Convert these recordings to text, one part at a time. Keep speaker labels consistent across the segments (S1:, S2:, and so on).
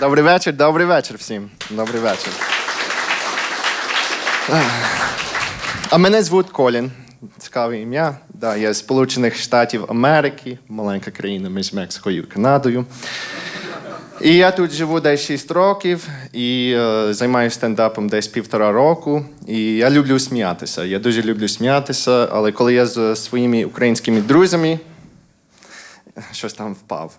S1: Добрий вечір, добрий вечір всім. Добрий вечір. А мене звуть Колін. Цікаве ім'я. Да, я з Сполучених Штатів Америки, маленька країна між Мексикою і Канадою. І я тут живу десь 6 років і е, займаюся стендапом десь півтора року. І я люблю сміятися. Я дуже люблю сміятися, але коли я з своїми українськими друзями. Щось там впав.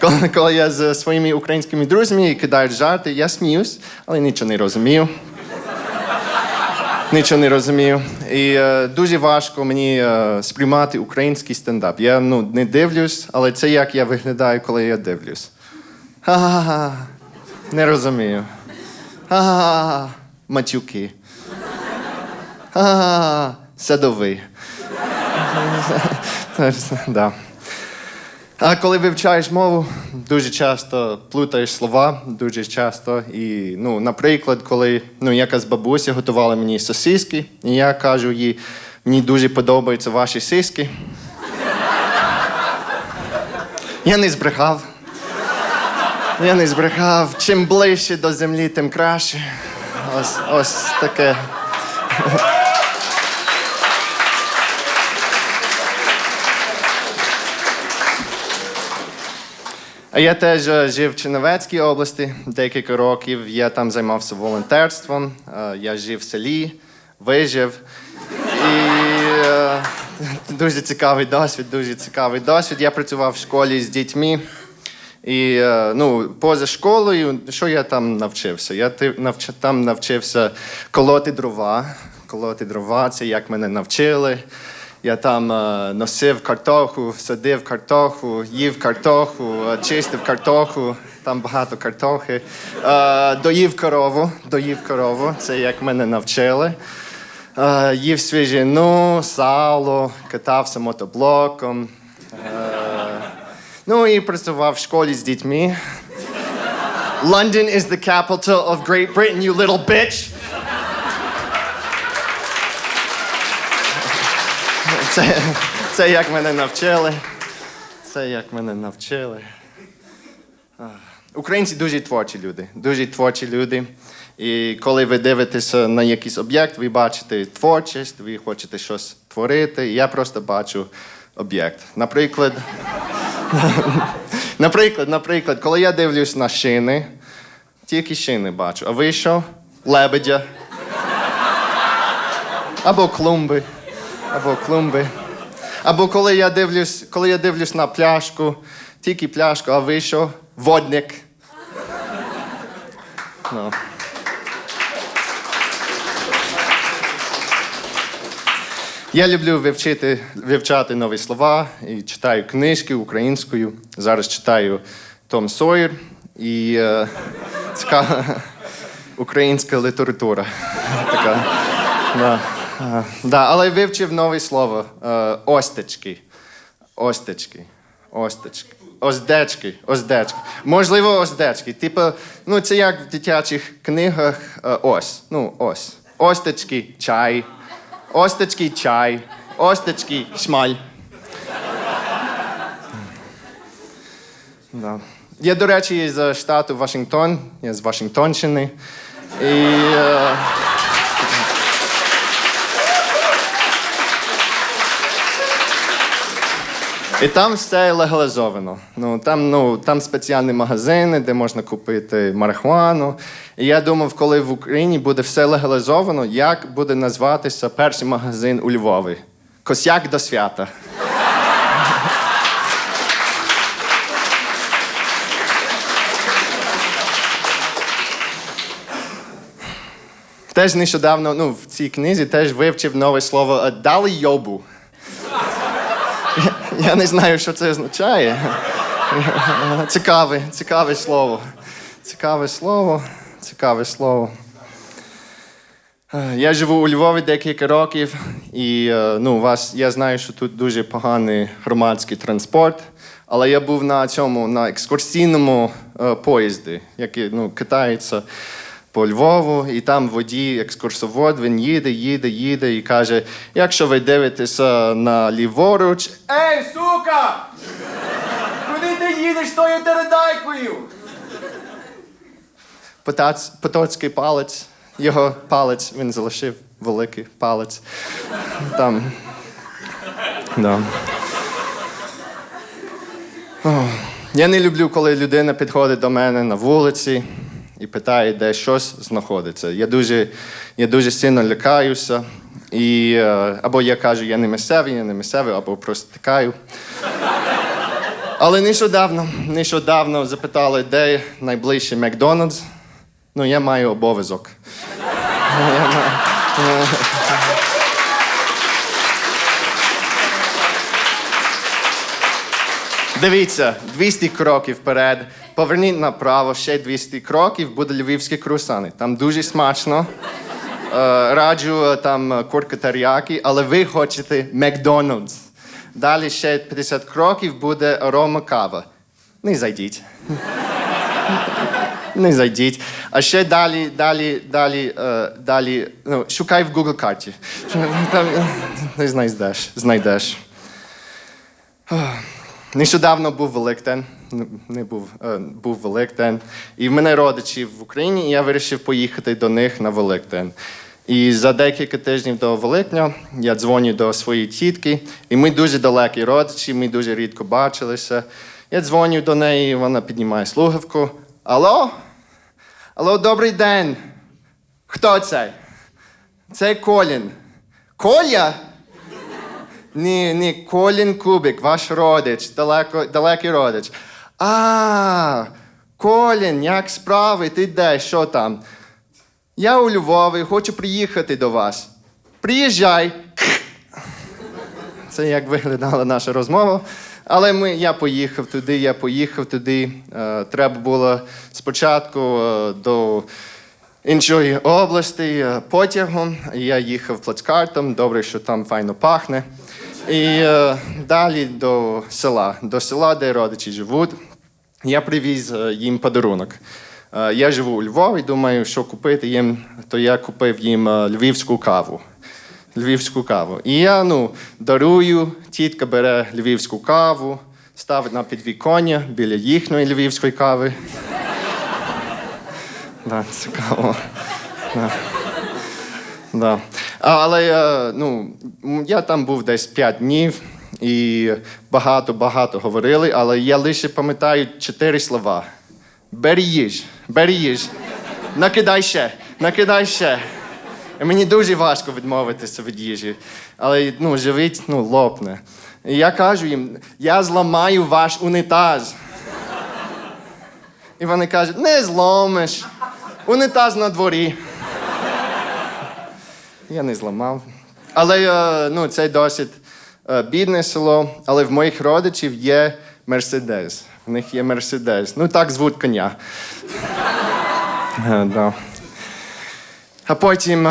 S1: Коли, коли я з своїми українськими друзями кидають жарти, я сміюсь, але нічого не розумію. Нічого не розумію. І е, дуже важко мені е, сприймати український стендап. Я ну, не дивлюсь, але це як я виглядаю, коли я дивлюсь. Ха-ха-ха. Не розумію. Ха-ха-ха. Матюки. Ха-ха-ха. Садовий. Да. А коли вивчаєш мову, дуже часто плутаєш слова, дуже часто. І, ну, наприклад, коли ну, якась бабуся готувала мені сосиски, і я кажу їй, мені дуже подобаються ваші сиски. Я не збрехав. Я не збрехав. Чим ближче до землі, тим краще. Ось, ось таке. Я теж е, жив в Чернівецькій області декілька років. Я там займався волонтерством. Е, Я жив в селі, вижив. І е, дуже цікавий досвід, дуже цікавий досвід. Я працював в школі з дітьми. І ну, поза школою, що я там навчився? Я там навчився колоти дрова. Колоти дрова, це як мене навчили. Я там е, носив картоху, садив картоху, їв картоху, е, чистив картоху, там багато картохи. Е, доїв корову, доїв корову, це як мене навчили. Їв свіжину, сало, катався мотоблоком. Ну і працював в школі з дітьми. London is the capital of Great Britain, you little bitch. Це, це як мене навчили. Це як мене навчили. Українці дуже творчі люди, дуже творчі люди. І коли ви дивитеся на якийсь об'єкт, ви бачите творчість, ви хочете щось творити. І я просто бачу об'єкт. Наприклад, наприклад, наприклад, коли я дивлюсь на шини, тільки шини бачу. А ви що? Лебедя. Або клумби. Або клумби. Або коли я дивлюсь, коли я дивлюсь на пляшку, тільки пляшку, а ви що? Водник. Ну. Я люблю вивчити, вивчати нові слова і читаю книжки українською. Зараз читаю Том Сойер і е, цікава українська література. Така. Да. Е, да, але вивчив нове слово е, остечки. Остечки. Остечки. Оздечки, оздечки. Можливо, оздечки. Типу, ну це як в дитячих книгах е, ось. Ну, ось. Остечки, чай. Остечки, чай. Остечки, шмаль. Да. Я, до речі, з штату Вашингтон, я з Вашингтонщини. І. Е, І там все легалізовано. Ну там, ну там спеціальні магазини, де можна купити марихуану. І я думав, коли в Україні буде все легалізовано, як буде назватися перший магазин у Львові? Косяк до свята. Теж нещодавно, ну, в цій книзі теж вивчив нове слово дали йобу. Я не знаю, що це означає. Цікаве, цікаве слово. Цікаве слово, цікаве слово. Е, Я живу у Львові декілька років, і е, ну, вас, я знаю, що тут дуже поганий громадський транспорт, але я був на цьому на екскурсійному е, поїзді, який ну, катається по Львову, і там водій, екскурсовод, він їде, їде, їде і каже: якщо ви дивитеся на ліворуч, Ей, сука! Куди ти їдеш тою тередайкою? Потац, потоцький палець, його палець він залишив великий палець. Там. Да. О, я не люблю, коли людина підходить до мене на вулиці і питає, де щось знаходиться. Я дуже, я дуже сильно лякаюся. І, е, або я кажу, я не місцевий, я не місцевий, або просто тікаю. Але нещодавно, нещодавно запитали, де найближчий Макдональдс. Ну, я маю обов'язок. Дивіться, 200 кроків вперед. Поверніть направо, ще 200 кроків, буде львівські крусани. Там дуже смачно. Е, раджу е, там е, курка таріакі, але ви хочете Макдональдс. Далі ще 50 кроків буде арома кава. Не зайдіть. Не зайдіть. А ще далі, далі, далі, далі. Ну, шукай в Google карті. Там не знайдеш. знайдеш. Нещодавно був Великдень. Не був, е, був Великдень. І в мене родичі в Україні, і я вирішив поїхати до них на Великдень. І за декілька тижнів до Великдня я дзвоню до своєї тітки, і ми дуже далекі родичі, ми дуже рідко бачилися. Я дзвоню до неї, вона піднімає слухавку. Алло? Алло, добрий день. Хто це? Це Колін. Коля? Ні, ні, Колін Кубик, ваш родич, далеко, далекий родич. А, Колін, як справи? Ти де? Що там? Я у Львові, хочу приїхати до вас. Приїжджай. Це як виглядала наша розмова. Але ми, я поїхав туди, я поїхав туди. Е, треба було спочатку е, до іншої області е, потягом. Я їхав плацкартом, добре, що там файно пахне. І е, далі до села, до села, де родичі живуть. Я привіз е, їм подарунок. Е, Я живу у Львові, думаю, що купити їм, то я купив їм е, львівську каву. Львівську каву. І я ну, дарую, тітка бере львівську каву, ставить на підвіконня біля їхньої львівської кави. Да, цікаво. Да. Але ну, я там був десь 5 днів і багато-багато говорили, але я лише пам'ятаю чотири слова. Бери їж, бери накидай ще, накидай ще. І мені дуже важко відмовитися від їжі. Але ну, живіть ну, лопне. І я кажу їм, я зламаю ваш унітаз. І вони кажуть, не зломиш. Унітаз на дворі. Я не зламав. Але е, ну, це досить е, бідне село, але в моїх родичів є Мерседес. В них є Мерседес. Ну, так звуть коня. Е, да. А потім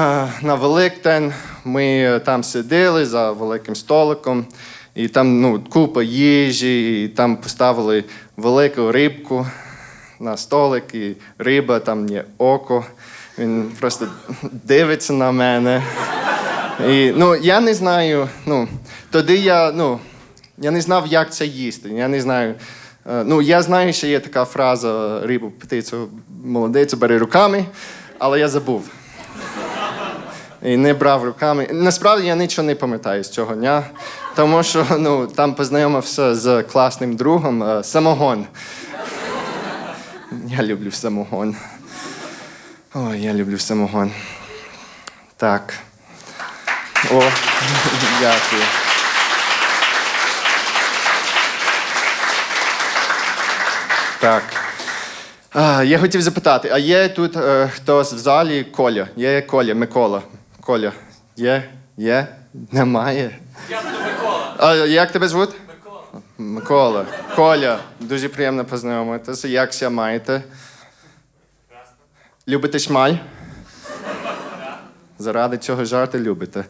S1: на Великдень ми там сиділи за великим столиком, і там ну, купа їжі, і там поставили велику рибку на столик, і риба, там є око. Він просто дивиться на мене. І, ну, я не знаю. Ну, тоді я, ну, я не знав, як це їсти. Я не знаю. Е, Ну, я знаю, що є така фраза рибу, птицю, молодицю, бери руками, але я забув. І не брав руками. Насправді я нічого не пам'ятаю з цього дня, тому що ну, там познайомився з класним другом е, самогон. Я люблю самогон. Ой, я люблю самогон. Так. О, дякую. Так. А, я хотів запитати, а є тут е, хтось в залі Коля? Є Коля, Микола. Коля. Є? Є? Немає. Я Микола. А як тебе звуть? Микола. Микола. Коля. Дуже приємно познайомитися. Як ся маєте? Любите шмаль? Заради цього жарту любите.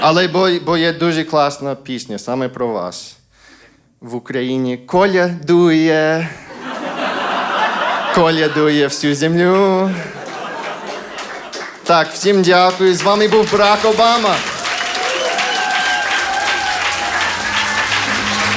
S1: Але бо, бо є дуже класна пісня саме про вас. В Україні Коля дує. Коля дує всю землю. Так, всім дякую. З вами був Брак Обама.